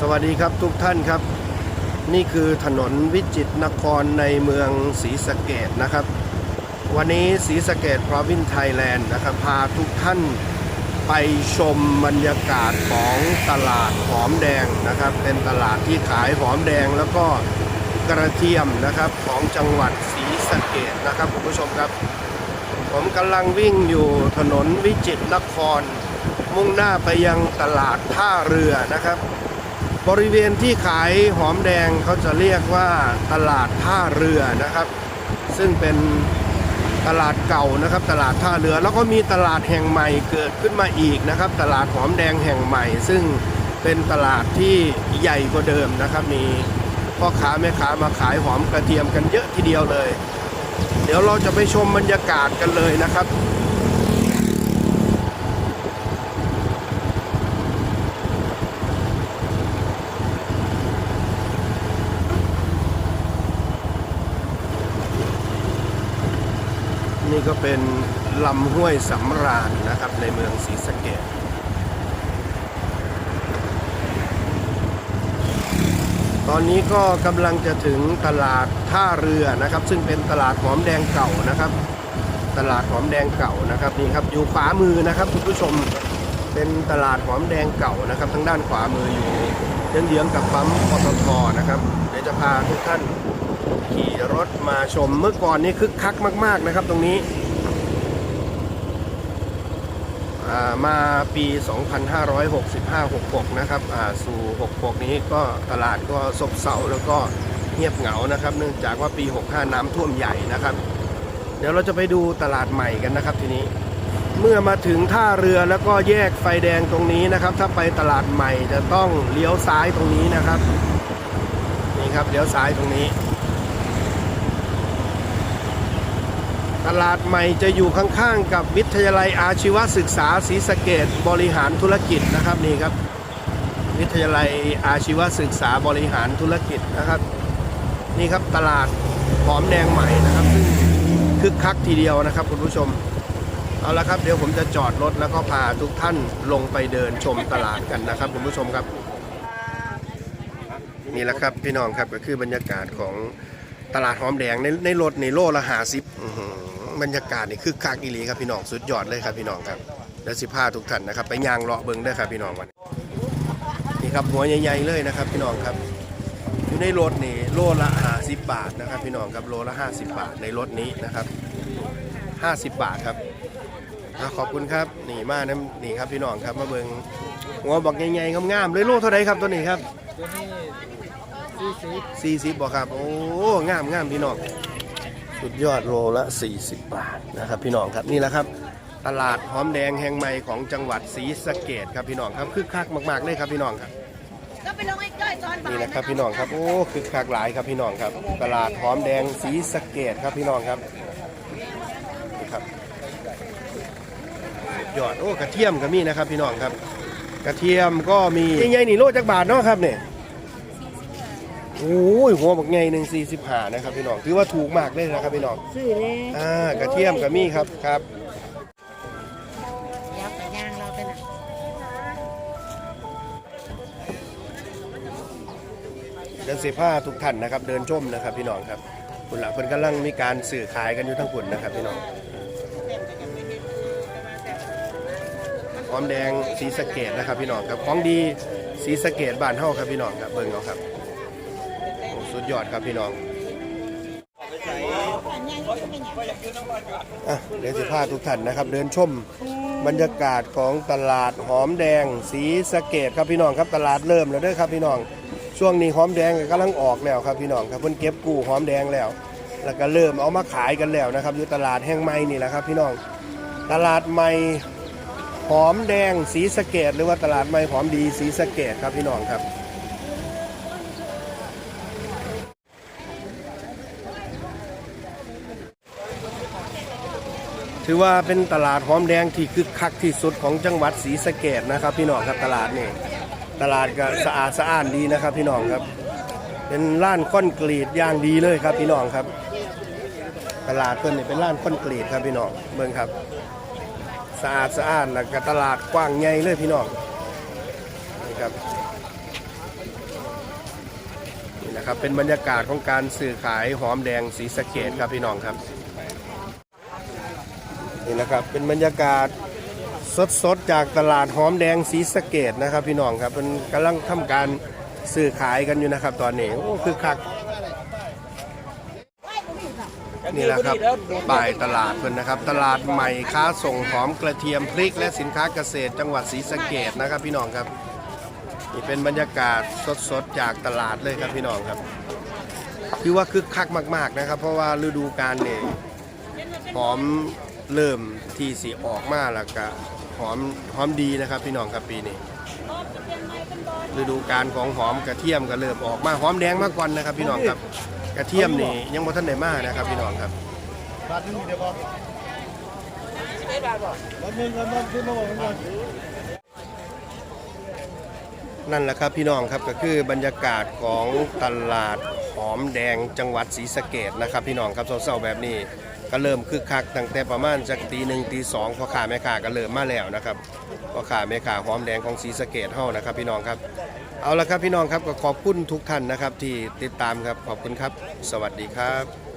สวัสดีครับทุกท่านครับ นี่คือถนนวิจิตรนครในเมืองศรีสะเกดนะครับ วันนี้ศรีสะเกดพรวินไทยแลนด์นะครับพาทุกท่านไปชมบรรยากาศของตลาดหอมแดงนะครับ เป็นตลาดที่ขายหอมแดงแล้วก็กระเทียมนะครับของจังหวัดศรีสะเกดนะครับคุณผู้ชมครับ ผมกำลังวิ่งอยู่ถนนวิจิตรนคร มุ่งหน้าไปยังตลาดท่าเรือนะครับ บริเวณที่ขายหอมแดงเขาจะเรียกว่าตลาดท่าเรือนะครับ ซึ่งเป็นตลาดเก่านะครับ ตลาดท่าเรือแล้วก็มีตลาดแห่งใหม่เกิดขึ้นมาอีกนะครับ ตลาดหอมแดงแห่งใหม่ ซึ่งเป็นตลาดที่ใหญ่กว่าเดิมนะครับ มีพ่อค้าแม่ค้ามาขายหอมกระเทียมกันเยอะทีเดียวเลย เดี๋ยวเราจะไปชมบรรยากาศกันเลยนะครับ ก็เป็นลำห้วยสำราญนะครับในเมืองศรีสะเกดตอนนี้ก็กำลังจะถึงตลาดท่าเรือนะครับ ซึ่งเป็นตลาดหอมแดงเก่านะครับ ตลาดหอมแดงเก่านะครับนี่ครับอยู่ขวามือนะครับคุณผู้ชมเป็นตลาดหอมแดงเก่านะครับทางด้านขวามืออยู่เยื้องๆกับปั๊มปตทนะครับเดี๋ยวจะพาทุกท่าน ขี่รถมาชมเมื่อก่อนนี้คึกคักมาก ๆนะครับตรงนี้อ่ามาปี 2565-66 นะครับสู่ 66 นี้ก็ตลาดก็ซบเซาแล้วก็เงียบเหงานะครับ เนื่องจากว่าปี 65 น้ำท่วมใหญ่นะครับ เดี๋ยวเราจะไปดูตลาดใหม่กันนะครับทีนี้ เมื่อมาถึงท่าเรือแล้วก็แยกไฟแดงตรงนี้นะครับ ถ้าไปตลาดใหม่จะต้องเลี้ยวซ้ายตรงนี้นะครับ นี่ครับเลี้ยวซ้ายตรงนี้ ตลาดใหม่จะอยู่ข้างๆ กับวิทยาลัยอาชีวศึกษาศรีสะเกดบริหารธุรกิจนะครับนี่ครับ วิทยาลัยอาชีวศึกษาบริหารธุรกิจนะครับ นี่ครับตลาดหอมแดงใหม่นะครับซึ่งคึกคักทีเดียวนะครับ คุณผู้ชมเอาละครับเดี๋ยวผมจะจอดรถแล้วก็พาทุกท่านลงไปเดินชมตลาดกันนะครับ คุณผู้ชมครับ นี่แหละครับพี่น้องครับก็คือบรรยากาศของตลาดหอมแดงในในรถในโลละหาซิบ บรรยากาศนี่คือคักอีหลีครับพี่น้องสุดยอดเลยครับพี่น้องครับเดี๋ยวสิพาทุกท่านนะครับ ไปย่างเลาะเบิ้งเด้ครับพี่น้องวันนี่ครับหัวใหญ่ๆเลยนะครับ พี่น้องครับอยู่ในรถนี่โลละหาสิบบาทนะครับ พี่น้องครับโลละห้าสิบบาทในรถนี้นะครับห้าสิบบาทครับขอบคุณครับนี่มานะนี่ครับพี่น้องครับมาเบิ้งหัวบอกใหญ่ๆงามๆเลยโลเท่าไหร่ครับตัวนี้ครับสี่สิบสี่สิบบ่ครับ โอ้งามงามพี่น้อง สุดยอดโลละ 40 บาทนะครับ พี่น้องครับนี่แหละครับ ตลาดหอมแดงแห่งใหม่ของจังหวัดศรีสะเกดครับพี่น้องครับคึกคักมาก ๆเลยครับพี่น้องครับก็ไปลงไอ้จ้อยตอนบ่ายนี่นะครับพี่น้องครับโอ้คึกคักหลายครับพี่น้องครับ ตลาดหอมแดงศรีสะเกดครับพี่น้องครับนี่ครับสุดยอดโอ้กระเทียมก็มีนะครับพี่น้องครับ กระเทียมก็มีใหญ่ๆนี่โลจักบาทเนาะครับเนี่ย โอ้ยหัวบักไงหนึ่งสี่สิบห้านะครับพี่น้องถือว่าถูกมากเลยนะครับพี่น้องซื้อเลยอ่ากระเทียมกับมี่ครับครับยับไปย่างเราไปนะเดินเสีผ้าทุกท่านนะครับ เดินชมนะครับพี่น้องครับคุณละเพิ่นกำลังมีการสื่อขายกันอยู่ทั้งคุณนะครับพี่น้องหอมแดงสีสะเกดนะครับพี่น้องครับของดีสีสะเกดบ้านเฮาครับพี่น้องครับเบิ่งเอาครับโอ้ สุดยอดครับพี่น้องอะเดี๋ยวสิพาทุกท่านนะครับ เดินชมบรรยากาศของตลาดหอมแดงสีสะเกดครับพี่น้องครับตลาดเริ่มแล้วเด้อครับพี่น้อง ช่วงนี้หอมแดงก็กำลังออกแล้วครับพี่น้องครับเพิ่นเก็บกู้หอมแดงแล้ว แล้วก็เริ่มเอามาขายกันแล้วนะครับอยู่ตลาดแห่งใหม่นี่แหละครับ พี่น้องตลาดใหม่หอมแดงสีสะเกดหรือว่าตลาดใหม่หอมดีสีสะเกดครับพี่น้องครับ ถือว่าเป็นตลาดหอมแดงที่คึกคักที่สุดของจังหวัดศรีสะเกดนะครับ พี่น้องครับตลาดนี่ตลาดก็สะอาดสะอ้านดีนะครับ พี่น้องครับ เป็นร้านคอนกรีตอย่างดีเลยครับ พี่น้องครับ ตลาดเพิ่นนี่เป็นร้านคอนกรีตครับพี่น้องเบิ่งครับสะอาดสะอ้านแล้วก็ตลาดกว้างใหญ่เลยพี่น้องนี่ครับนะครับเป็นบรรยากาศของการสื่อขายหอมแดงสีสะเกดครับพี่น้องครับ นี่นะครับเป็นบรรยากาศสดๆจากตลาดหอมแดงสีสะเกดนะครับ พี่น้องครับเป็นกำลังทำการสื่อขายกันอยู่นะครับ ตอนนี้โอ้คือคักนี่แหละครับป้ายตลาดเพิ่นนะครับ ตลาดใหม่ค้าส่งหอมกระเทียมพริก และสินค้าเกษตรจังหวัดศรีสะเกดนะครับ พี่น้องครับนี่เป็นบรรยากาศสดๆจากตลาดเลยครับพี่น้องครับคือว่าคึกคักมาก ๆนะครับ เพราะว่าฤดูกาลเนี่ยหอม เริ่มที่สีออกมาแล้วก็หอมหอมดีนะครับพี่น้องครับปีนี้ฤดูกาลของหอมกระเทียมก็เริ่มออกมาหอมแดงมากกว่านะครับพี่น้องครับกระเทียมนี่ยังบ่ทันได้มากนะครับพี่น้องครับบาทนึงเดี๋ยวบอกบาทนึงกันขึ้นมาบอกนนั่นแหละครับพี่น้องครับก็คือบรรยากาศของตลาดหอมแดงจังหวัดศรีสะเกดนะครับพี่น้องครับเศร้าๆแบบนี้ ก็เริ่มคึกคักตั้งแต่ประมาณจากตีหนึ่งตีสองพ่อค้าแม่ค้าก็เริ่มมาแล้วนะครับพ่อค้าแม่ค้าหอมแดงของสีสะเกดเฮานะครับ พี่น้องครับเอาละครับพี่น้องครับก็ขอบคุณทุกท่านนะครับที่ติดตามครับขอบคุณครับ สวัสดีครับ